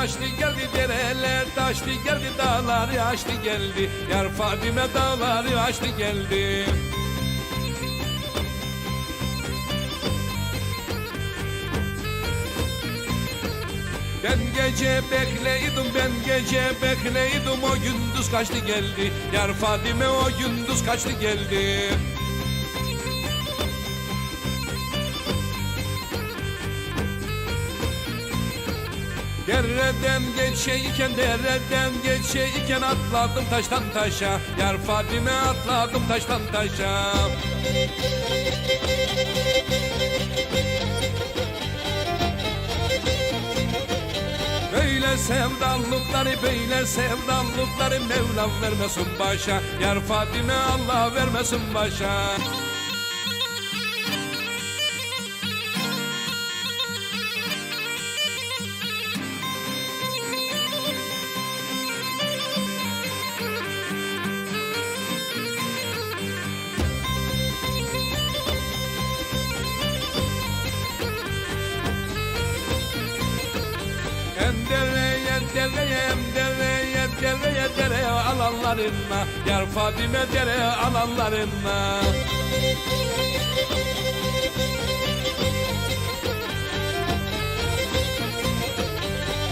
taşlı geldi dereler taşlı geldi dağlar yaşlı geldi. Yar Fadime dağlar yaşlı geldi. Ben gece bekleydim ben gece bekleydim o gündüz kaçtı geldi. Yar Fadime o gündüz kaçtı geldi Dereden geçeyken dereden geçeyken atladım taştan taşa. Yar Fadime atladım taştan taşa. Böyle sevdalıkları böyle sevdalıkları Mevlam vermesin başa. Yar Fadime Allah vermesin başa Hem dereye dereye hem dereye dereye dereye alanlarına Yar Fadime dereye alanlarına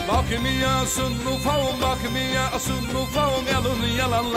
Bakmıyorsun ufağım bakmıyorsun ufağım yalın yalanlar